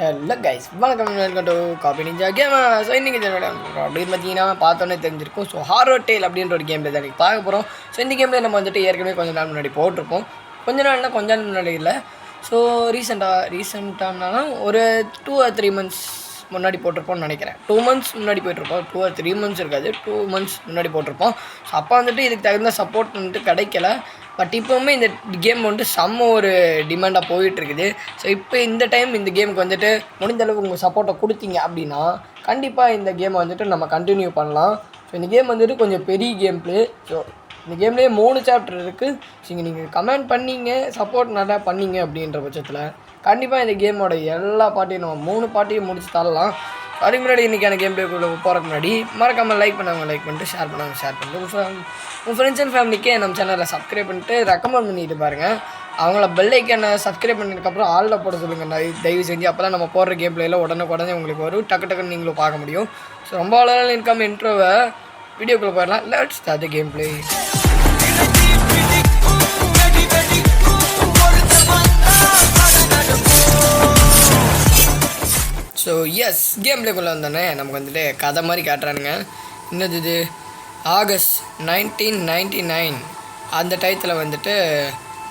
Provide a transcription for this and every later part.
Hello guys வணக்கம் welcome to coffee ninja game so இன்றைக்கி அப்படின்னு பார்த்தீங்கன்னா பார்த்தோன்னே தெரிஞ்சிருக்கும். ஸோ ஹாரோ டேல் அப்படின்ற ஒரு கேம் தான் இன்றைக்கி பார்க்க போகிறோம் ஸோ இந்த கேமில் நம்ம வந்துட்டு ஏற்கனவே கொஞ்ச நாள் முன்னாடி போட்டிருப்போம் கொஞ்ச நாள்னா கொஞ்ச நாள் முன்னாடி இல்லை. ஸோ ரீசெண்டாக ரீசெண்டானாலும் ஒரு டூ ஆர் த்ரீ மந்த்ஸ் முன்னாடி போட்டிருப்போம்னு நினைக்கிறேன். டூ மந்த்ஸ் முன்னாடி போயிட்டுருப்போம். டூ ஆர் த்ரீ மந்த்ஸ் இருக்காது. டூ மந்த்ஸ் முன்னாடி போட்டிருப்போம். ஸோ அப்போ வந்துட்டு இதுக்கு தகுந்த சப்போர்ட் வந்துட்டு கிடைக்கல. பட் இப்போவுமே இந்த கேம் வந்துட்டு செம்ம ஒரு டிமாண்டாக போயிட்டுருக்குது. ஸோ இப்போ இந்த டைம் இந்த கேமுக்கு வந்துட்டு முடிந்த அளவுக்கு உங்கள் சப்போர்ட்டை கொடுத்தீங்க அப்படின்னா கண்டிப்பாக இந்த கேமை வந்துட்டு நம்ம கண்டினியூ பண்ணலாம். ஸோ இந்த கேம் வந்துட்டு கொஞ்சம் பெரிய கேம் ப்ளே ஸோ இந்த கேம்லேயே மூணு சாப்டர் இருக்குது ஸோ நீங்கள் கமெண்ட் பண்ணீங்க சப்போர்ட் நல்லா பண்ணீங்க அப்படின்ற பட்சத்தில் கண்டிப்பாக இந்த கேமோட எல்லா பாட்டையும் நம்ம மூணு பாட்டையும் முடிச்சு தரலாம். அதுக்கு முன்னாடி இன்றைக்கான கேம் பிளேக்குள்ளே போகிறக்கு முன்னாடி மறக்காமல் லைக் பண்ணாங்க லைக் பண்ணிட்டு ஷேர் பண்ணாங்க ஷேர் பண்ணிட்டு உங்கள் உங்கள் ஃப்ரெண்ட்ஸ் அண்ட் ஃபேமிலிக்கே நம்ம சேனலில் சப்ஸ்கிரைப் பண்ணிட்டு ரெக்கமெண்ட் பண்ணிட்டு பாருங்கள் அவங்கள பெல்லைக்கான சப்ஸ்கிரைப் பண்ணதுக்கப்புறம் ஆளில் போட சொல்லுங்கள் தயவு தயவு செஞ்சு அப்போ தான் நம்ம போடுற கேம் பிளேயில் உடனே உடனே உங்களுக்கு வரும். டக்கு டக்குன்னு நீங்களும் பார்க்க முடியும். ஸோ ரொம்ப அளவில் இன்கம் இன்ட்ரோவை வீடியோக்குள்ளே போயிடலாம். Let's start the game play so as game பிளேக்குள்ளே வந்தோடனே நமக்கு வந்துட்டு கதை மாதிரி காட்டுறானுங்க. என்னது இது? ஆகஸ்ட் நைன்டீன் நைன்டி நைன் அந்த டயத்தில் வந்துட்டு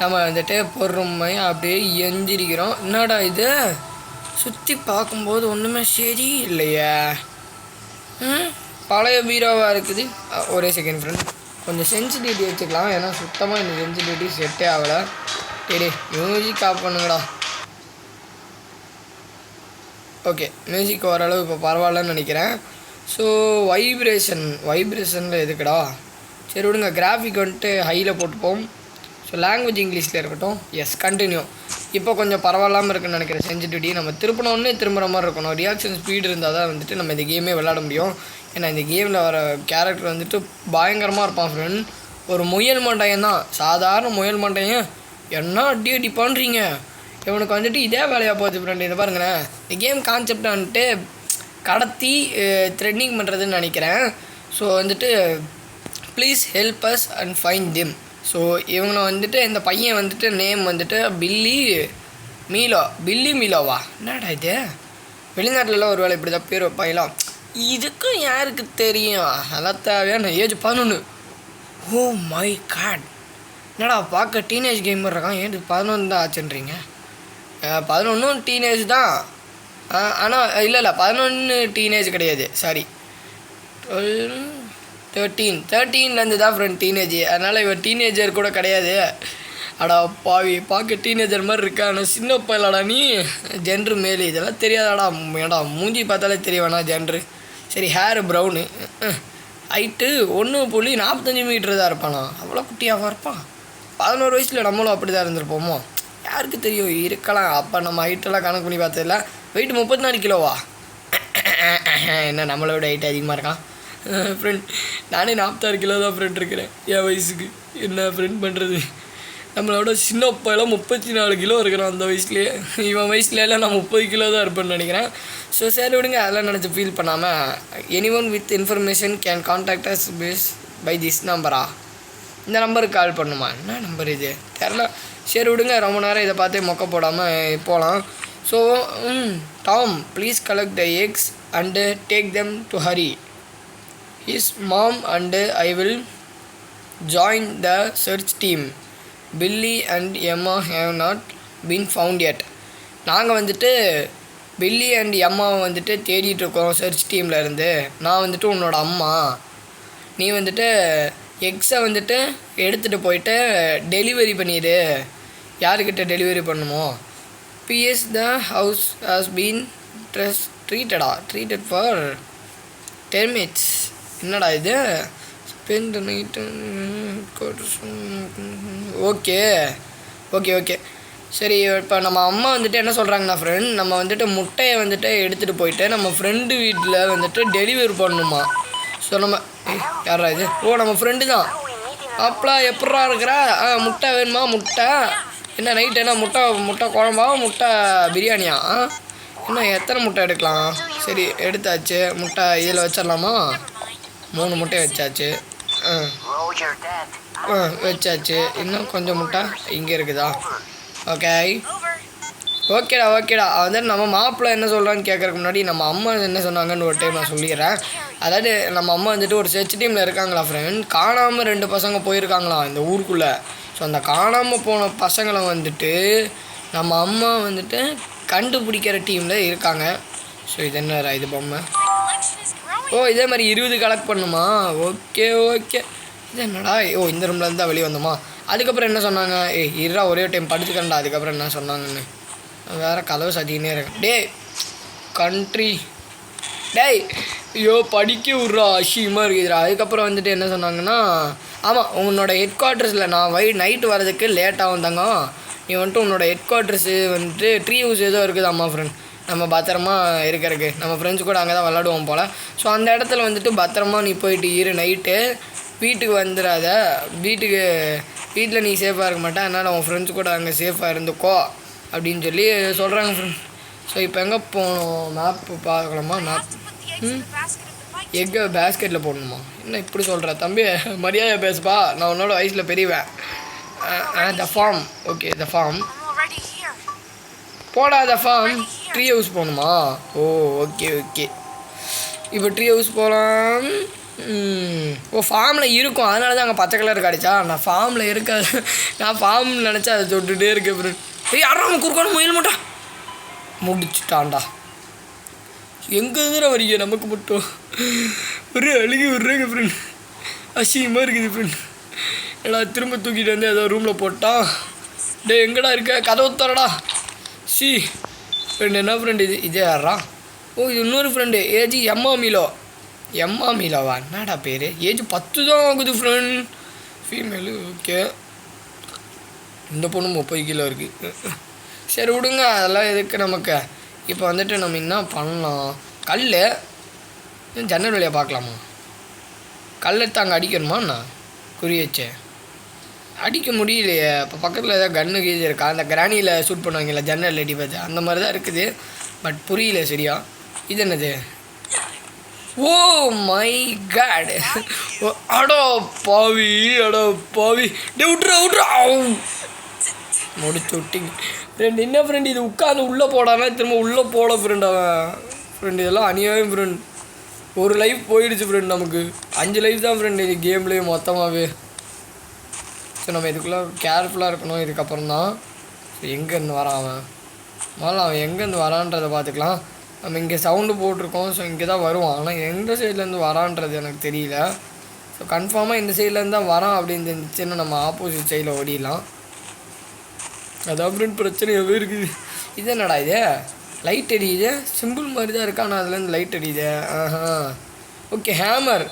நம்ம வந்துட்டு பொறுமையாக அப்படியே எந்திரிக்கிறோம். என்னடா இது? சுற்றி பார்க்கும்போது ஒன்றுமே சரி இல்லையா பழைய பீரோவாக இருக்குது? ஒரே செகண்ட் ஃப்ரெண்ட் கொஞ்சம் சென்சிட்டிவிட்டி வச்சுக்கலாம். ஏன்னா சுத்தமாக இந்த சென்சிட்டிவிட்டி செட்டே ஆகலை. டேடி மியூசிக் ஆஃப் பண்ணுங்கடா. ஓகே மியூசிக் ஓரளவு இப்போ பரவாயில்லன்னு நினைக்கிறேன். ஸோ வைப்ரேஷன் வைப்ரேஷனில் எதுக்குடா? சரி விடுங்க கிராஃபிக் வந்துட்டு ஹையில் போட்டுப்போம். ஸோ லாங்குவேஜ் இங்கிலீஷில் இருக்கட்டும். எஸ் கண்டினியூ இப்போ கொஞ்சம் பரவாயில்லாமல் இருக்குன்னு நினைக்கிறேன். சென்சிட்டிவிட்டி நம்ம திருப்பினோடனே திரும்புகிற மாதிரி இருக்கணும். ரியாக்ஷன் ஸ்பீடு இருந்தால் தான் வந்துட்டு நம்ம இந்த கேமே விளாட முடியும். ஏன்னா இந்த கேமில் வர கேரக்டர் வந்துட்டு பயங்கரமாக இருப்பான் ஃப்ரெண்ட் ஒரு முயல் மண்டையன் தான். சாதாரண முயல் மண்டையன். என்ன அடி அடி பண்ணுறீங்க இவனுக்கு வந்துட்டு இதே வேலையாக போகுது ஃப்ரெண்டு இதை பாருங்களேன். இந்த கேம் கான்செப்ட் வந்துட்டு கடத்தி த்ரெட்னிங் பண்ணுறதுன்னு நினைக்கிறேன். ஸோ வந்துட்டு please help us and find them so இவங்களை வந்துட்டு இந்த பையன் வந்துட்டு நேம் வந்துட்டு பில்லி மீலோ பில்லி மீலோவா? என்னடா இது? வெளிநாட்டிலலாம் ஒரு வேலை இப்படி தான் பேர் வைப்பாங்களாம். இதுக்கும் யாருக்கு தெரியும்? அதெல்லாம் தேவையான ஏஜ் பதினொன்று ஓ oh மை காட் என்னடா பார்க்க டீனேஜ் கேமர் இருக்கான். ஏன் பதினொன்று தான் ஆச்சுன்றீங்க? பதினொன்றும் டீனேஜ் தான். ஆனால் இல்லை இல்லை பதினொன்று டீனேஜ் கிடையாது. சாரி டுவெல் தேர்ட்டீன் தேர்ட்டீன்லேருந்து தான் ஃப்ரெண்ட் டீனேஜ் அதனால் இவன் டீனேஜர் கூட கிடையாது. அடா பாவி பார்க்க டீனேஜர் மாதிரி இருக்கா? ஆனால் சின்ன பையலாடா நீ. ஜென்ரு மேலு இதெல்லாம் தெரியாதாடா. ஏடா மூஞ்சி பார்த்தாலே தெரிய வேணாம் ஜென்ரு சரி ஹேர் ப்ரௌனு ஹைட்டு ஒன்று புள்ளி நாற்பத்தஞ்சு மீட்டர் தான் இருப்பானா. அவ்வளோ குட்டியாகவும் இருப்பான். பதினோரு வயசில் நம்மளும் அப்படி தான் இருந்திருப்போமோ? யாருக்கு தெரியும்? இருக்கலாம். அப்போ நம்ம ஹைட்டெல்லாம் கணக்கு பண்ணி பார்த்ததில்ல. வெயிட் முப்பத்தி நாலு கிலோவா? என்ன நம்மளை விட ஹைட் அதிகமாக இருக்கான்? ஃப்ரெண்ட் நானே நாற்பத்தாறு கிலோ தான் ஃப்ரெண்ட் இருக்கிறேன். என் வயசுக்கு. என்ன ஃப்ரெண்ட் பண்ணுறது நம்மளோட சின்னப்பெல்லாம் முப்பத்தி நாலு கிலோ இருக்கிறான் அந்த வயசுலேயே. இவன் வயசுலலாம் எல்லாம் நான் முப்பது கிலோ தான் இருப்பேன்னு நினைக்கிறேன். ஸோ சரி விடுங்க. அதெல்லாம் நினச்சி ஃபீல் பண்ணாமல் any one with information can contact us face by this நம்பரா இந்த நம்பருக்கு கால் பண்ணுமா? என்ன நம்பர் இது? தெரில சரி விடுங்க ரொம்ப நேரம் இதை பார்த்தே மொக்க போடாமல் போகலாம் so Tom please collect the eggs and take them to Harry his mom and I will join the search team Billy and Emma have not been found yet நாங்கள் வந்துட்டு பில்லி அண்ட் எம்மாவை வந்துட்டு தேடிட்டு இருக்கோம் சர்ச் டீமில் இருந்து. நான் வந்துட்டு உன்னோட அம்மா. நீ வந்துட்டு எக்ஸை வந்துட்டு எடுத்துகிட்டு போயிட்டு டெலிவரி பண்ணிடு. யாருக்கிட்ட டெலிவரி பண்ணுமோ? PS the house has been dress ட்ரீட்டடா ட்ரீட்டட் ஃபார் டெர்மிட்ஸ் என்னடா இது? Spend night okay okay okay சரி இப்போ நம்ம அம்மா வந்துட்டு என்ன சொல்கிறாங்கன்னா ஃப்ரெண்ட் நம்ம வந்துட்டு முட்டையை வந்துட்டு எடுத்துகிட்டு போயிட்டு நம்ம ஃப்ரெண்டு வீட்டில் வந்துட்டு டெலிவரி பண்ணணுமா ஸோ நம்ம யாரா இது? ஓ நம்ம ஃப்ரெண்டு தான். அப்பலாம் எப்படா இருக்கிற? ஆ முட்டை வேணுமா? முட்டை. என்ன நைட் என்ன முட்டை முட்டை குழம்பா முட்டை பிரியாணியா? இன்னும் எத்தனை முட்டை எடுக்கலாம்? சரி எடுத்தாச்சு. முட்டை இதில் வச்சிடலாமா? மூணு முட்டை வச்சாச்சு. ஆ. ஆ வச்சாச்சு. இன்னும் கொஞ்சம் முட்டை இங்கே இருக்குதா? ஓகே. ஓகேடா ஓகேடா. வந்து நம்ம மாப்பிள்ளை என்ன சொல்கிறான்னு கேட்கறதுக்கு முன்னாடி நம்ம அம்மா என்ன சொன்னாங்கன்னு ஒரு டைம் நான் சொல்லிடுறேன். அதாவது நம்ம அம்மா வந்துட்டு ஒரு சர்ச் டீமில் இருக்காங்களா ஃப்ரெண்ட் காணாமல் ரெண்டு பசங்க போயிருக்காங்களா இந்த ஊருக்குள்ளே? ஸோ அந்த காணாமல் போன பசங்களை வந்துட்டு நம்ம அம்மா வந்துட்டு கண்டுபிடிக்கிற டீமில் இருக்காங்க. ஸோ இது என்ன இது பொம்மை? ஓ இதே மாதிரி இருபது கலெக்ட் பண்ணுமா? Okay okay. இது என்னடா? ஓ இந்த ரூம்ல தான் வெளியே வந்தோமா? அதுக்கப்புறம் என்ன சொன்னாங்க? ஏய் இருடா ஒரே டைம் படுத்துக்கண்டா அதுக்கப்புறம் என்ன சொன்னாங்கன்னு. வேற கதவு சதினே இருக்கு டேய் கண்ட்ரி டேய் ஐயோ படிக்க விட்றா. அசியமாக இருக்குதுடா. அதுக்கப்புறம் வந்துட்டு என்ன சொன்னாங்கன்னா ஆமாம் உன்னோட ஹெட் குவார்ட்டர்ஸில் நான் வை நைட்டு வரதுக்கு லேட்டாக வந்தாங்க நீ வந்துட்டு உன்னோட ஹெட் குவார்ட்டர்ஸு வந்துட்டு ட்ரீ ஹவுஸ் ஏதோ இருக்குது அம்மா ஃப்ரெண்ட் நம்ம பத்திரமா இருக்கிறதுக்கு. நம்ம ஃப்ரெண்ட்ஸ் கூட அங்கே தான் விளாடுவோம் போல். ஸோ அந்த இடத்துல வந்துட்டு பத்திரமா நீ போயிட்டு இரு நைட்டு வீட்டுக்கு வந்துடாத. வீட்டுக்கு வீட்டில் நீ சேஃபாக இருக்க மாட்டே. அதனால் உன் ஃப்ரெண்ட்ஸ் கூட அங்கே சேஃபாக இருந்துக்கோ அப்படின்னு சொல்லி சொல்கிறாங்க ஃப்ரெண்ட் ஸோ இப்போ எங்கே போகணும் மேப்பு பார்க்கலாமா மேப் Have to எங்கே பேஸ்கெட்டில் போடணுமா? என்ன இப்படி சொல்கிற தம்பி மரியாதை பேசுப்பா. நான் உன்னோட வயசில் பெரியவேன். The farm okay the farm போடா த ஃபார்ம் ட்ரீ ஹவுஸ் போகணுமா? ஓ ஓகே ஓகே இப்போ ட்ரீ ஹவுஸ் போகலாம் ஓ ஃபார்மில் இருக்கும். அதனால தான் அங்கே பச்சை கலர் கிடச்சா. நான் ஃபார்மில் இருக்காது நான் ஃபார்ம் நினச்சா அதை தொட்டுகிட்டே இருக்கேன் அப்புறம் ஏய் யாரும் குறுக்கான முயல் மட்டும் முடிச்சுட்டான்டா. எங்கே இருந்து வரீங்க நமக்கு மட்டும் ஒரே அழுகி விட்றேங்க ஃப்ரெண்ட் அசிங்கமாக இருக்குது ஃப்ரெண்ட் ஏடா திரும்ப தூக்கிட்டு வந்து ஏதோ ரூமில் போட்டான் டேய் எங்கடா இருக்க? கதவு தரடா சி. ஃப்ரெண்ட் என்ன ஃப்ரெண்டு இது? இதே யாரா ஓ இது இன்னொரு ஃப்ரெண்டு ஏஜி எம்மா மீலோ எம்மா மீலாவா என்னடா பேர்? ஏஜ் பத்து தான் ஆகுது ஃப்ரெண்ட் ஃபீமேலு ஓகே இந்த பொண்ணு முப்பது கிலோ இருக்குது சரி விடுங்க. அதெல்லாம் எதுக்கு நமக்கு? இப்போ வந்துட்டு நம்ம என்ன பண்ணலாம்? கல் ஜன்னல் வழியாக பார்க்கலாமா? கல் எடுத்து அங்கே அடிக்கணுமா நான் குறி வச்சு அடிக்க முடியலையே. இப்போ பக்கத்தில் ஏதாவது கன்று கீஜ் இருக்கா? அந்த கிராணியில் ஷூட் பண்ணுவாங்கல்ல ஜன்னல் அடி பார்த்து. அந்த மாதிரி தான் இருக்குது. பட் புரியல சரியா. இது என்னது? Oh my god. அடோ பாவி அடோ பாவி. டே விட்ரு விட்ரு முடிச்சு விட்டிங்க. ஃப்ரெண்ட் என்ன ஃப்ரெண்ட் இது உட்காந்து உள்ளே போடானா திரும்ப உள்ளே போட ஃப்ரெண்ட் அவன். ஃப்ரெண்ட் இதெல்லாம் அநியாயம் ஃப்ரெண்ட் ஒரு லைஃப் போயிடுச்சு ஃப்ரெண்ட் நமக்கு. அஞ்சு லைஃப் தான் ஃப்ரெண்ட் இது கேம்லேயே மொத்தமாகவே ஸோ நம்ம இதுக்குள்ளே கேர்ஃபுல்லாக இருக்கணும். இதுக்கப்புறம் தான். எங்கேருந்து வரான் அவன்? முதல்ல அவன் எங்கேருந்து வரான்றதை பார்த்துக்கலாம். நம்ம இங்கே சவுண்டு போட்டிருக்கோம். ஸோ இங்கே தான் வருவான். ஆனால் எந்த சைட்லேருந்து வரான்றது எனக்கு தெரியல. ஸோ கன்ஃபார்மாக இந்த சைட்லேருந்து தான் வரான் அப்படின்னு தெரிஞ்சிச்சுன்னா நம்ம ஆப்போசிட் சைடில் ஓடிடலாம். அதான் ஃப்ரெண்ட் பிரச்சனையாகவே இருக்குது. இது என்னடா இது? லைட் எரியுது சிம்பிள் மாதிரி தான் இருக்கா ஆனால் அதுலேருந்து லைட் எரியுது ஆஹா. ஓகே ஹேமர்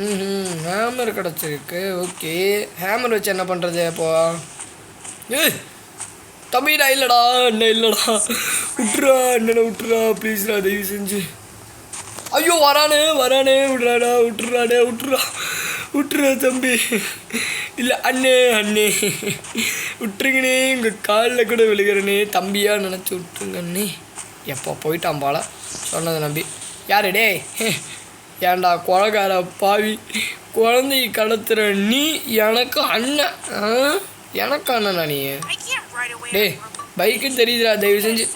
ம் ஹேமர் கிடச்சிருக்கு. ஓகே ஹேமர் வச்சு என்ன பண்ணுறது இப்போ? ஏய் தம்பிடா இல்லைடா அண்ணன் இல்லைடா. விட்டுறா அண்ணனை விட்டுறா ப்ளீஸ்டா தயவு செஞ்சு. ஐயோ வரானே வரானே விட்றாடா விட்டுறாடே விட்டுறா விட்டுறா தம்பி. இல்லை அண்ணே அண்ணே. விட்டுருங்கண்ணே. உங்கள் காலில் கூட விழுகிறனே. தம்பியாக நினச்சி விட்டுருங்க அண்ணே. எப்போ போயிட்டான் பாலா? சொன்னதை நம்பி. யாரு டேய்? ஏன்டா குழக்கார பாவி? குழந்தைய கடத்துற நீ எனக்கு அண்ணன். ஆ? எனக்கு அண்ணனா நீ? டே பைக்கு பைக்குன்னு தெரியுதுடா தயவு செஞ்சு.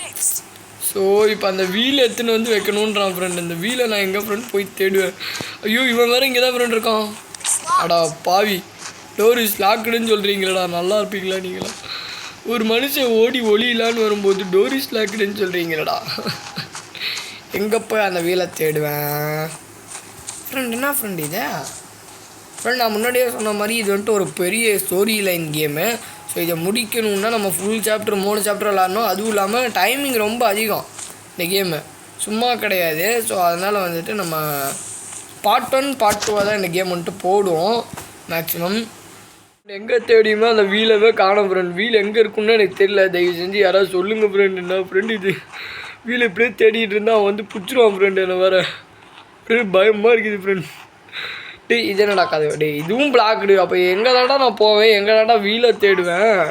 ஸோ இப்போ அந்த வீலை எடுத்துன்னு வந்து வைக்கணுன்றான் ஃப்ரெண்ட் இந்த வீலை நான் எங்கே ஃப்ரெண்ட் போய் தேடுவேன். ஐயோ இவன் வேறு இங்கே தான் ஃப்ரெண்ட் இருக்கான். அடா பாவி. டோர் இஸ் லாக்குடுன்னு சொல்கிறீங்களடா நல்லா இருப்பீங்களா நீங்களா ஒரு மனுஷன் ஓடி ஒளியிலான்னு வரும்போது டோர் இஸ் லாக்குடுன்னு சொல்கிறீங்களடா எங்கே போய் அந்த வீலை தேடுவேன்? ஃப்ரெண்ட் என்ன ஃப்ரெண்ட் இது? ஃப்ரெண்ட் நான் முன்னாடியே சொன்ன மாதிரி இது வந்துட்டு ஒரு பெரிய ஸ்டோரி லைன் கேமு ஸோ இதை முடிக்கணும்னா நம்ம ஃபுல் சாப்டர் மூணு சாப்டர் விளாட்ணும் அதுவும் இல்லாமல் டைமிங் ரொம்ப அதிகம் இந்த கேமு சும்மா கிடையாது. ஸோ அதனால் வந்துட்டு நம்ம பார்ட் ஒன் பார்ட் டூவாக தான் இந்த கேம் வந்துட்டு போடுவோம். மேக்ஸிமம் எங்கே தேடியுமே அந்த வீலவே காணும் ஃப்ரெண்ட் வீல் எங்கே இருக்குன்னு எனக்கு தெரியல. தயவு செஞ்சு யாராவது சொல்லுங்கள் ஃப்ரெண்ட் என்ன ஃப்ரெண்டு இது? வீல் இப்படியே தேடிட்டு இருந்தால் அவன் வந்து பிடிச்சிருவான் ஃப்ரெண்டு என்ன வேறு. ஃப்ரெண்ட் பயமாக இருக்குது ஃப்ரெண்ட் டேய் இது என்னடா கதை? டேய் இதுவும் பிளாக்டு அப்போ எங்கே தாண்டா நான் போவேன்? எங்கே தாண்டா வீலை தேடுவேன்?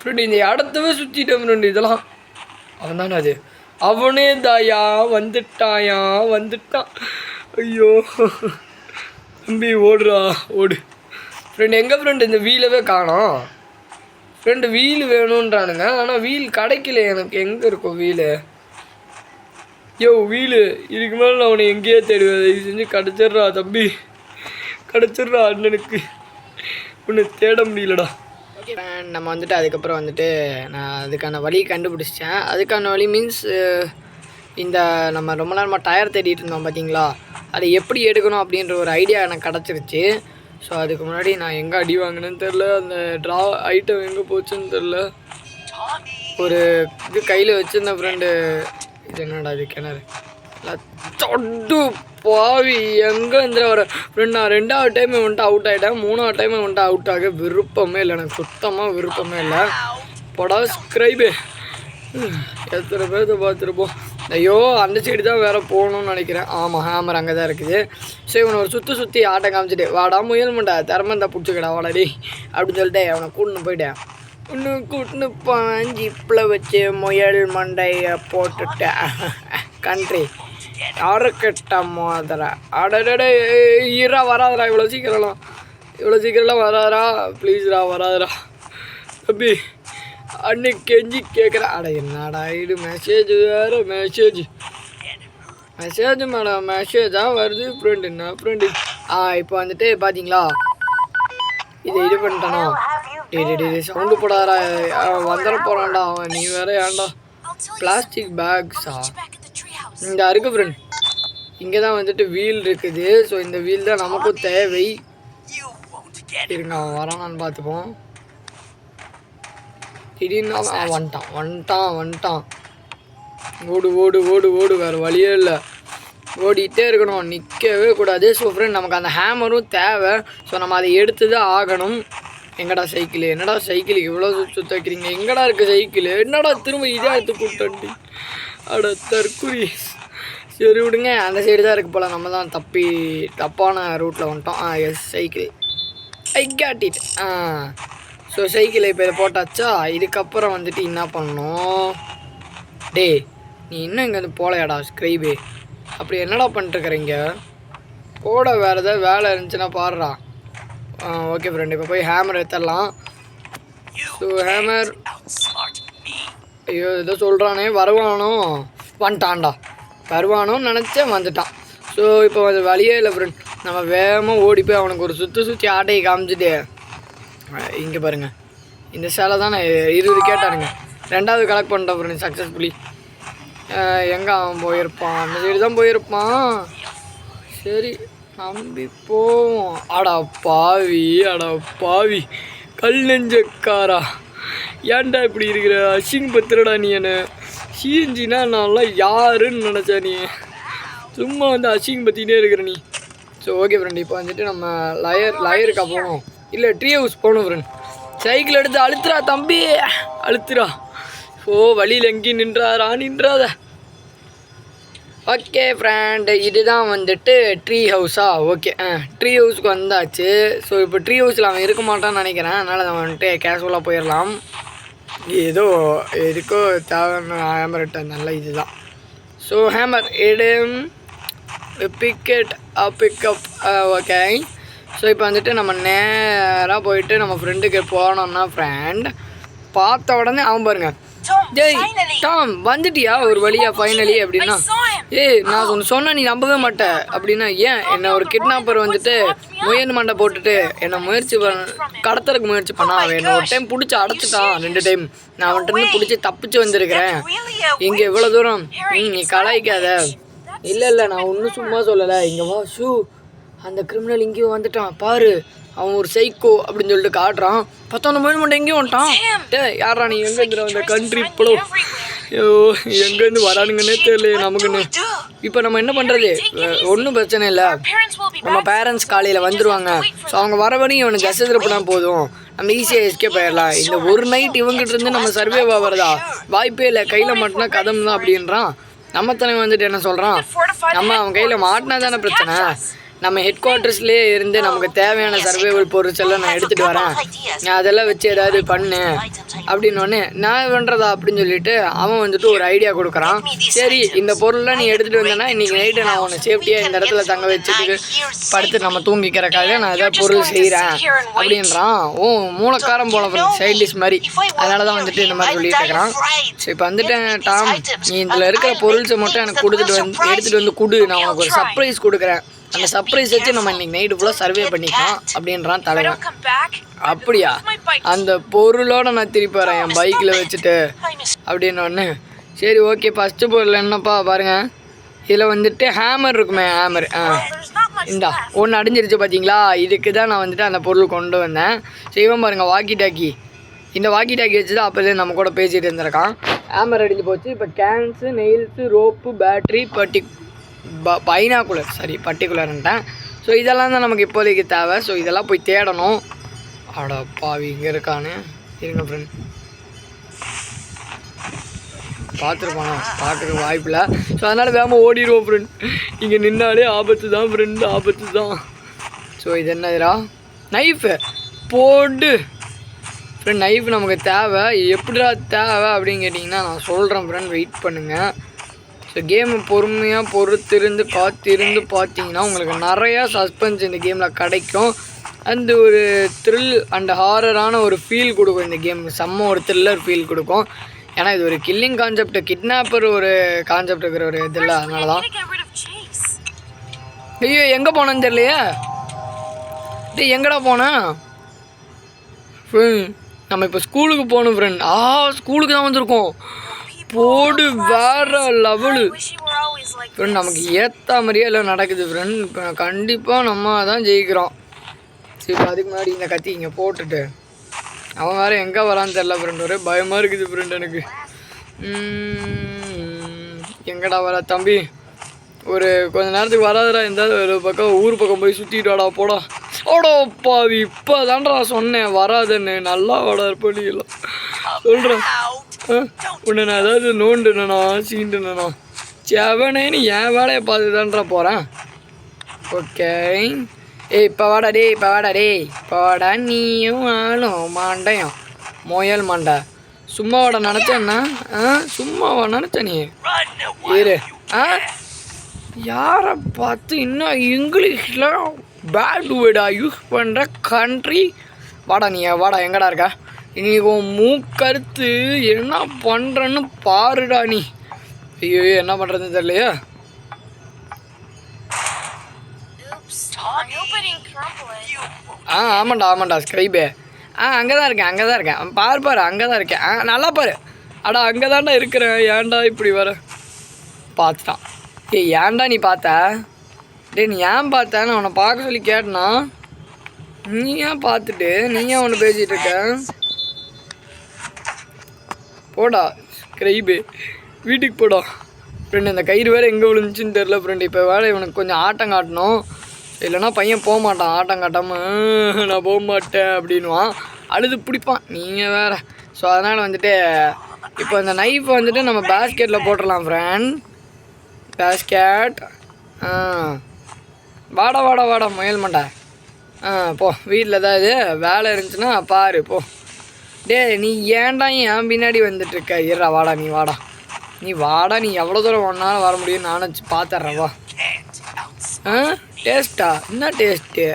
ஃப்ரெண்டு இந்த இடத்தவே சுற்றிட்டேன் ஃப்ரெண்டு இதெல்லாம் அவன் தானே அது? அவனே தாயா வந்துட்டாயா வந்துட்டான். ஐயோ. தம்பி ஓடுறா ஓடு. ஃப்ரெண்ட் எங்கே ஃப்ரெண்டு இந்த வீலவே காணோம். ஃப்ரெண்டு வீல் வேணுன்றானுங்க ஆனால் வீல் கிடைக்கல எனக்கு. எங்கே இருக்கும் வீலு? யோ வீலு இதுக்கு மேலே நான் உன்னை எங்கேயே தேடுவேன். தயவு செஞ்சு கிடச்சிட்றா தம்பி. கிடச்சிட்றா அண்ணனுக்கு. உன்னை தேட முடியலடா. நம்ம வந்துட்டு அதுக்கப்புறம் வந்துட்டு நான் அதுக்கான வழி கண்டுபிடிச்சிட்டேன். அதுக்கான வழி மீன்ஸ் இந்த நம்ம ரொம்ப நேரமாக டயர் தேடிட்டு இருந்தோம் பார்த்தீங்களா அதை எப்படி எடுக்கணும் அப்படின்ற ஒரு ஐடியா எனக்கு கிடச்சிருச்சு. ஸோ அதுக்கு முன்னாடி நான் எங்கே அடி வாங்கினேன்னு தெரில அந்த ட்ரா ஐட்டம் எங்கே போச்சுன்னு தெரில ஒரு இது கையில் வச்சுருந்த ஃப்ரெண்டு இது என்னடா இது கிணறு? தொட்டு பாவி எங்கே இருந்துட வர? ஃப்ரெண்ட் நான் ரெண்டாவது டைம் வந்துட்டு அவுட் ஆகிட்டேன் மூணாவது டைம் வந்துட்டு அவுட் ஆக விருப்பமே இல்லை எனக்கு சுத்தமாக விருப்பமே இல்லை. படா ஸ்க்ரைபு எத்தனை பேர்த்த பார்த்துருப்போம். ஐயோ அந்த சைடு தான் வேறு போகணும்னு நினைக்கிறேன். ஆமாம் ஹேமர் அங்கே தான் இருக்குது. சரி இவனை ஒரு சுற்றி சுற்றி ஆட்டம் காமிச்சிட்டு வாடா முயல் மண்டா திறமந்தா பிடிச்சிக்கடா வாடாடி அப்படின்னு சொல்லிட்டு அவனை கூட்டின்னு போயிட்டேன். ஒன்று கூட்டின்னு பாஞ்சி இப்பில் வச்சு முயல் மண்டையை போட்டுட்டேன். கண்ட்ரி யாருக்கிட்ட மோதரா அடடடே ஈரா வராதரா இவ்வளோ சீக்கிரம்லாம். இவ்வளோ சீக்கிரம்லாம் வராதரா ப்ளீஸ்ரா வராதரா தம்பி அன்னைக்கு கெஞ்சி கேட்குறேன் அட என்னடா இது? மெசேஜ் வேறு மெசேஜ் மெசேஜ் மேடம் மெசேஜாக வருது ஃப்ரெண்டு என்ன ஃப்ரெண்டு ஆ இப்போ வந்துட்டு பார்த்தீங்களா இது இது பண்ணிட்டானா? டே சவுண்டு போடாதா வந்துட போகிறான்டா அவன். நீ வேற ஏன்டா? பிளாஸ்டிக் பேக்ஸா இங்கே இந்த இருக்கு ஃப்ரெண்ட் இங்கே தான் வந்துட்டு வீல் இருக்குது. ஸோ இந்த வீல் தான் நமக்கும் தேவை. இருங்க அவன் வரானான்னு பார்த்துப்போம். திடீர்னு அவன் வந்துட்டான் வந்துட்டான் வந்துட்டான். ஓடு ஓடு ஓடு ஓடு வேறு வழியே இல்லை. ஓடிட்டே இருக்கணும் நிற்கவே கூடாது. ஸோ ஃப்ரெண்ட் நமக்கு அந்த ஹேமரும் தேவை. ஸோ நம்ம அதை எடுத்து தான் ஆகணும். எங்கடா சைக்கிள்? என்னடா சைக்கிள்? இவ்வளோ சுத்த வைக்கிறீங்க. எங்கடா இருக்குது சைக்கிள்? என்னடா திரும்ப இதே எடுத்து கூட்டண்டி அட தற்குறி சரி விடுங்க. அந்த சைடு தான் இருக்கு போல். நம்ம தான் தப்பி தப்பான ரூட்டில் வந்துட்டோம். ஆ yes cycle. I got it ah. So சைக்கிளை இப்போ இதை போட்டாச்சா? இதுக்கப்புறம் வந்துட்டு என்ன பண்ணணும்? டேய் நீ இன்னும் இங்கே வந்து போலையாடா ஸ்க்ரைபு அப்படி என்னடா பண்ணிட்டுருக்குறீங்க? போட வேறு ஏதாவது வேலை இருந்துச்சுன்னா பாடுறா ஓகே ஃப்ரெண்ட் இப்போ போய் ஹேமர் எடுத்துடலாம். ஸோ ஹேமர் ஐயோ ஏதோ சொல்கிறானே வருவானோ? வந்துட்டான்டா. வருவானோன்னு நினச்சேன் வந்துட்டான். ஸோ இப்போ அது வழியே இல்லை ஃப்ரெண்ட் நம்ம வேகமாக ஓடி போய் அவனுக்கு ஒரு சுற்றி சுற்றி ஆட்டையை காமிச்சிட்டு இங்கே பாருங்க. இந்த சேலை தான் நான் இருபது கேட்டானுங்க ரெண்டாவது கலெக்ட் பண்ணிட்டேன் ஃப்ரெண்ட் சக்ஸஸ்ஃபுல்லி எங்கே அவன் போயிருப்பான்? அந்த சைடு தான் போயிருப்பான். சரி நம்பி போவோம். அடா பாவி அடா பாவி. கல் நெஞ்சக்காரா. ஏன்டா இப்படி இருக்கிற? அசிங் பத்திரடா நீ என்ன? சிஎன்ஜினா நான்லாம் யாருன்னு நினச்சா நீ. சும்மா வந்து அசிங் பற்றினே இருக்கிற நீ. ஸோ ஓகே ஃப்ரெண்ட் இப்போ வந்துட்டு நம்ம லயர் லயருக்கா போகணும் இல்லை ட்ரீ ஹவுஸ் போகணும் ஃப்ரெண்ட் சைக்கிள் எடுத்து அழுத்துறா தம்பி. அழுத்துறா. ஓ வழியில் எங்கேயும் நின்றாரா நின்றாத. ஓகே ஃப்ரெண்ட் இதுதான் வந்துட்டு ட்ரீ ஹவுஸா ஓகே ஆ ட்ரீ ஹவுஸ்க்கு வந்தாச்சு. ஸோ இப்போ ட்ரீ ஹவுஸில் அவன் இருக்க மாட்டான்னு நினைக்கிறேன். அதனால் அவன் வந்துட்டு கேஷுவலாக போயிடலாம். ஏதோ எதுக்கோ தேவையான ஹேமர் நல்ல இதுதான். ஸோ ஹேமர் இடம் பிக்கெட் பிக்கப் ஓகே ஸோ இப்போ வந்துட்டு நம்ம நேராக போயிட்டு நம்ம ஃப்ரெண்டுக்கு போனோம்னா ஃப்ரெண்ட் பார்த்த உடனே அவன் பாருங்க. Finally! டாம் வந்துட்டியா? ஒரு வழியா ஃபைனலி அப்படின்னா. ஏய் நான் ஒன்று சொன்னேன் நீ நம்பவே மாட்டேன் அப்படின்னா ஏன்? என்னை ஒரு கிட்னாப்பர் வந்துட்டு முயல் மண்டை போட்டுட்டு என்னை முயற்சி பண்ண கடத்துறதுக்கு முயற்சி பண்ணா. அவன் என்னை ஒரு டைம் பிடிச்சி அடைச்சிட்டான் ரெண்டு டைம் நான் அவன்கிட்ட இருந்து பிடிச்சி தப்பிச்சு வந்திருக்கிறேன். இங்கே இவ்வளோ தூரம். நீ கலாய்க்காத. இல்லை இல்லை நான் ஒன்றும் சும்மா சொல்லலை. இங்கே வா ஷூ. அந்த கிரிமினல் இங்கேயும் வந்துட்டான். பாரு அவன் ஒரு சைக்கோ அப்படின்னு சொல்லிட்டு காட்டுறான். பத்தொன்னு மணி மட்டும் எங்கேயும் வந்துட்டான். டே யாரா நீ? எங்கே இருக்கிற அந்த கண்ட்ரி இப்போ ஐயோ எங்கேருந்து வரானுங்கன்னே தெரியல நமக்குன்னு. இப்போ நம்ம என்ன பண்ணுறது ஒன்றும் பிரச்சனை இல்லை. நம்ம. பேரண்ட்ஸ் காலையில் வந்துருவாங்க. ஸோ அவங்க வர வரையும் இவனுக்கு கச திருப்பினா போதும். நம்ம ஈஸியாக எஸ்கேப் ஆயிடலாம். இந்த ஒரு நைட் இவங்கிட்ட இருந்து நம்ம சர்வே ஆகிறதா வாய்ப்பே இல்லை. கையில் மாட்டினா கதம் தான் அப்படின்றான். நம்ம தலைவன் வந்துட்டு என்ன சொல்கிறான் நம்ம அவன் கையில் மாட்டினா தானே பிரச்சனை? நம்ம ஹெட் குவார்ட்டர்ஸ்லேயே இருந்து நமக்கு தேவையான சர்வைவல் எல்லாம் நான் எடுத்துகிட்டு வரேன். நான் அதெல்லாம் வச்சு ஏதாவது பண்ணு அப்படின்னோடனே நான் பண்ணுறதா அப்படின்னு சொல்லிட்டு அவன் வந்துட்டு ஒரு ஐடியா கொடுக்குறான். சரி இந்த பொருள்லாம் நீ எடுத்துகிட்டு வந்தேன்னா இன்றைக்கி நைட்டு நான் உன்னை சேஃப்டியாக இந்த இடத்துல தங்க வச்சுட்டு படுத்து நம்ம தூங்கிக்கிறக்காக நான் ஏதாவது பொருள் செய்கிறேன் அப்படின்றான். ஓ மூலக்காரம் போல சைட் டிஷ் மாதிரி. அதனால தான் வந்துட்டு இந்த மாதிரி சொல்லிட்டு இருக்கிறான். ஸோ இப்போ வந்துட்டேன் டாம். நீ இதில் இருக்கிற பொருள்ஸை மட்டும் எனக்கு கொடுத்துட்டு வந்து எடுத்துகிட்டு வந்து கொடு. நான் உனக்கு ஒரு சர்ப்ரைஸ் கொடுக்குறேன். அந்த சர்ப்ரைஸ் வச்சு நம்ம இன்னைக்கு நைட்டு ஃபுல்லாக சர்வே பண்ணிக்கலாம் அப்படின்றான் தலைவன். அப்படியா. அந்த பொருளோட நான் திருப்பி வரேன் என் பைக்கில் வச்சுட்டு அப்படின்னு சரி ஓகே ஃபஸ்ட்டு பொருள் என்னப்பா பாருங்க. இதில் வந்துட்டு ஹேமர் இருக்குமே ஹேமர் ஆ. இந்தா. ஒன்று அடிஞ்சிருச்சு பார்த்தீங்களா இதுக்கு தான் நான் வந்துட்டு அந்த பொருள் கொண்டு வந்தேன். செய்வோம் பாருங்கள் வாக்கி டாக்கி இந்த வாக்கி டாக்கி வச்சு தான் அப்போதே நம்ம கூட பேசிகிட்டு இருந்திருக்கான். ஹேமர் அடிஞ்சு போச்சு. இப்போ கேன்ஸு நெயில்ஸு ரோப்பு பேட்ரி பர்டி ப பைனாக்குலர் சாரி பர்டிகுலர்ன்ட்டேன் ஸோ இதெல்லாம் தான் நமக்கு இப்போதைக்கு தேவை. ஸோ இதெல்லாம் போய் தேடணும். அட பாவி இங்கே இருக்கான்னு இருங்க ஃப்ரெண்ட் பார்த்துருப்பானா? பார்க்குறதுக்கு வாய்ப்பில்லை ஸோ அதனால் வேகமாக ஓடிடுவோம் ஃப்ரெண்ட் இங்கே நின்னாலே ஆபத்து தான் ஃப்ரெண்ட் ஆபத்து தான். ஸோ இது என்னதுடா நைஃபு போட்டு ஃப்ரெண்ட் நைஃப் நமக்கு தேவை. எப்படிடா தேவை அப்படின்னு கேட்டிங்கன்னா நான் சொல்கிறேன் ஃப்ரெண்ட் வெயிட் பண்ணுங்கள் ஸோ கேமை பொறுமையாக பொறுத்திருந்து காத்திருந்து பார்த்தீங்கன்னா உங்களுக்கு நிறையா சஸ்பென்ஸ் இந்த கேமில் கிடைக்கும். அந்த ஒரு த்ரில் அண்ட் ஹாரரான ஒரு ஃபீல் கொடுக்கும் இந்த கேம் செம்ம ஒரு த்ரில்லர் ஃபீல் கொடுக்கும். ஏன்னா இது ஒரு கில்லிங் கான்செப்ட் கிட்னாப்பர் ஒரு கான்செப்ட் இருக்கிற ஒரு இதில் அதனால தான். ஐயோ எங்கே போனேன்னு தெரியலையே? டேய் எங்கடா போனேன் ஃப்ரெண்ட் நம்ம இப்போ ஸ்கூலுக்கு போகணும் ஃப்ரெண்ட் ஆ ஸ்கூலுக்கு தான் வந்திருக்கோம். போடு வேற லெவலு ஃப்ரெண்ட் நமக்கு ஏற்ற மாதிரியே எல்லாம் நடக்குது ஃப்ரெண்ட் இப்போ கண்டிப்பாக நம்ம தான் ஜெயிக்கிறோம். சரி இப்போ அதுக்கு முன்னாடி இந்த கத்தி இங்கே போட்டுட்டு அவன் வேறு எங்கே வரான்னு தெரில ஃப்ரெண்ட் ஒரே பயமாக இருக்குது ஃப்ரெண்ட் எனக்கு. எங்கடா வர தம்பி? ஒரு கொஞ்ச நேரத்துக்கு வராதுடா எந்தாவது ஒரு பக்கம் ஊர் பக்கம் போய் சுற்றிட்டு வாடா போடா. ஓடோ பாவி இப்போ தான்டா சொன்னேன் வராதுன்னு. நல்லா வாடா பண்ணிக்கலாம் சொல்கிறேன் ஆ உன்னை நான் ஏதாவது நோண்டுனா சீண்டுனா செவனேன்னு என் வேலையை பார்த்து தான்டா போகிறேன் ஓகே. ஏய் இப்போ வாடா டேய் இப்போ வாடா டேய். இப்போ வாடா நீயும் ஆளும் மாண்டையும். மொயல் சும்மா சும்மாவாடா நினச்சேன்னா ஆ சும்மாவா நினச்ச நீ? இரு. ஆ? யாரை பார்த்து இன்னும் இங்கிலீஷில் பேட் வேர்டா யூஸ் பண்ணுற கண்ட்ரி வாடா நீ வாடா எங்கடா இருக்க? இன்னைக்கு உன் மூக்கறுத்து என்ன பண்ணுறன்னு பாருடா நீ. ஐயோ என்ன பண்ணுறதுன்னு தெரியலையா. ஆ ஆமாண்டா ஆமாண்டா ஸ்கிரைபே ஆ அங்கே தான் இருக்கேன் அங்கே தான் இருக்கேன். பாரு பாரு அங்கே தான் இருக்கேன். ஆ நல்லா பாரு. அடா அங்கே தான்டா இருக்கிறேன். ஏன்டா இப்படி வர? பார்த்துட்டான் ஏய் ஏன்டா நீ பார்த்த? டேய் நீ ஏன் பார்த்தேன்னு நான் பார்க்க சொல்லி கேட்டனா? நீ ஏன் பார்த்துட்டு? நீ ஏன் ஒன்று பேசிகிட்டு இருக்க? போடா கிரைபு வீட்டுக்கு போடா. ஃப்ரெண்டு இந்த கயிறு வேறு எங்கே விழுந்துச்சுன்னு தெரில ஃப்ரெண்டு இப்போ வேலை இவனுக்கு கொஞ்சம் ஆட்டம் காட்டணும். இல்லைன்னா பையன் போக மாட்டான் ஆட்டம் காட்டாமல் நான் போக மாட்டேன் அப்படின்வான் அழுது பிடிப்பான். நீங்கள் வேறு. ஸோ அதனால் வந்துட்டு இப்போ இந்த நைஃப் வந்துட்டு நம்ம பேஸ்கெட்டில் போட்டுடலாம் ஃப்ரெண்ட் பேஸ்கெட் ஆ. வாடா வாடா வாடா முயல் மாட்டா ஆ போ வீட்டில் ஏதாவது வேலை இருந்துச்சுன்னா பாரு போ. டேய் நீ ஏன்டா என் பின்னாடி வந்துட்டு இருக்க இருடா வாடா நீ வாடா. நீ வாடா நீ எவ்வளோ தூரம் ஒன்றாலும் வர முடியும் நானும் பார்த்துட்றேன் வா. ஆ டேஸ்ட்டா என்ன டேஸ்ட்டு?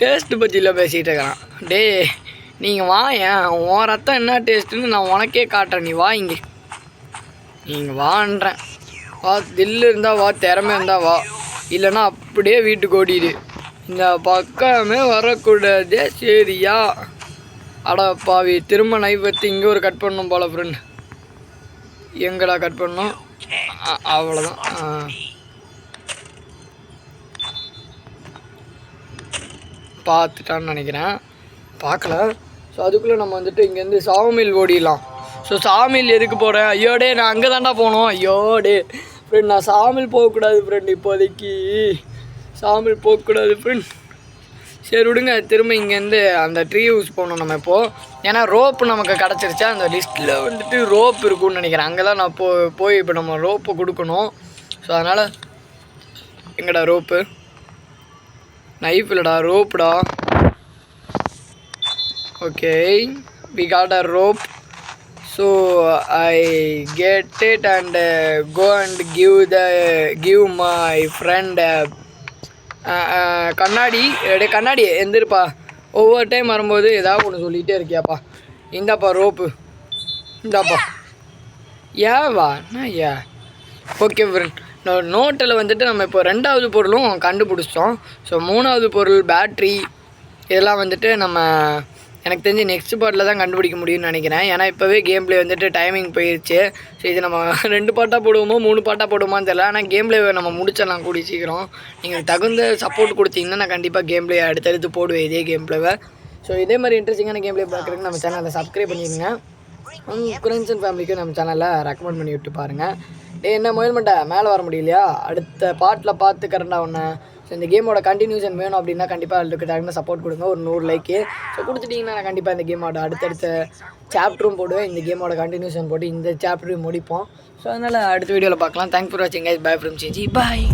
டேஸ்ட்டு பற்றியில் பேசிகிட்டு இருக்கிறான் டேய் நீங்கள் வா ஏன்? உன் ரத்தம் என்ன டேஸ்ட்டுன்னு நான் உனக்கே காட்டுறேன். நீ வா இங்கே. நீங்கள் வான்றேன். வா தில்லு இருந்தால் வா திறமை இருந்தால் வா. இல்லைன்னா அப்படியே வீட்டுக்கு ஓடிடு. இந்த பக்கமே வரக்கூடாதே. சரியா? அட பாவி திரும்ப நைஃப் வச்சு இங்கே ஒரு கட் பண்ணணும் போல ஃப்ரெண்ட் எங்கடா கட் பண்ணணும் அவ்வளோதான் ஆ. பார்த்துட்டான்னு நினைக்கிறேன். பார்க்கல. ஸோ அதுக்குள்ளே நம்ம வந்துட்டு இங்கேருந்து சாமில் ஓடிடலாம். ஸோ சாமியில் எதுக்கு போகிறேன் ஐயோடே நான் அங்கே தாண்டா போனோம். ஐயோடே. ஃப்ரெண்ட் நான் சாமில் போகக்கூடாது ஃப்ரெண்ட் இப்போதைக்கு. சாமில் போகக்கூடாது ஃப்ரெண்ட் சரி விடுங்க. திரும்ப இங்கேருந்து அந்த ட்ரீ யூஸ் போகணும் நம்ம இப்போது ஏன்னா ரோப்பு நமக்கு கிடச்சிருச்சா அந்த லிஸ்ட்டில் வந்துட்டு ரோப் இருக்கும்னு நினைக்கிறேன். அங்கே தான் நான் போ போய் இப்போ நம்ம ரோப்பு கொடுக்கணும். ஸோ அதனால் எங்கடா ரோப்பு நைஃப் இல்லைடா ரோப்புடா okay we got a rope so I get it and go and give the give my friend கண்ணாடி. ரெடி கண்ணாடி எந்திருப்பா. ஒவ்வொரு டைம் வரும்போது ஏதாவது ஒன்று சொல்லிகிட்டே இருக்கியாப்பா. இந்தாப்பா ரோப்பு இந்தாப்பா. ஏவா என்ன ஏ? ஓகே ஃப்ரெண்ட் நோட்டில் வந்துட்டு நம்ம இப்போ ரெண்டாவது பொருளும் கண்டுபிடிச்சிட்டோம் ஸோ மூணாவது பொருள் பேட்ரி இதெல்லாம் வந்துட்டு நம்ம எனக்கு தெரிஞ்சு நெக்ஸ்ட் பார்ட்டில் தான் கண்டுபிடிக்க முடியும்னு நினைக்கிறேன். ஏன்னா இப்போவே கேம் ப்ளே வந்துட்டு டைமிங் போயிடுச்சு ஸோ இது நம்ம ரெண்டு பாட்டாக போடுவோமோ மூணு பாட்டாக போடுவோமான்னு தெரியல. ஆனால் கேம் ப்ளே நம்ம முடிச்சிடலாம் கூடி சீக்கிரம். நீங்கள் தகுந்த சப்போர்ட் கொடுத்தீங்கன்னா நான் கண்டிப்பாக கேம் ப்ளே அடுத்தடுத்து போடுவேன் இதே கேம் ப்ளேவை ஸோ இதே மாதிரி இன்ட்ரெஸ்டிங்கான கேம் ப்ளே பார்க்குறதுக்கு நம்ம சேனலை சப்ஸ்கிரைப் பண்ணிடுங்க. உங்கள் ஃபேமிலிக்கும் அண்ட் நம்ம சேனலை ரெக்கமெண்ட் பண்ணி விட்டு பாருங்கள் டே என்ன முயல்மெண்ட்டை மேலே வர முடியலையா? அடுத்த பாட்டில் பார்த்து கரண்டா ஒன்று ஸோ இந்த கேமோட கண்டினியூஷன் வேணும் அப்படின்னா கண்டிப்பாக அதுக்கு தகுந்த சப்போர்ட் கொடுங்க. ஒரு நூறு லைக்கு ஸோ கொடுத்துட்டிங்கன்னா நான் கண்டிப்பாக இந்த கேமோட அடுத்தடுத்த சாப்டரும் போடுவேன். இந்த கேமோட கண்டினியூஷன் போட்டு இந்த சாப்டரும் முடிப்போம். ஸோ அதனால் அடுத்த வீடியோவில் பார்க்கலாம். தேங்க்ஸ் ஃபார் வாட்சிங் guys bye from CG bye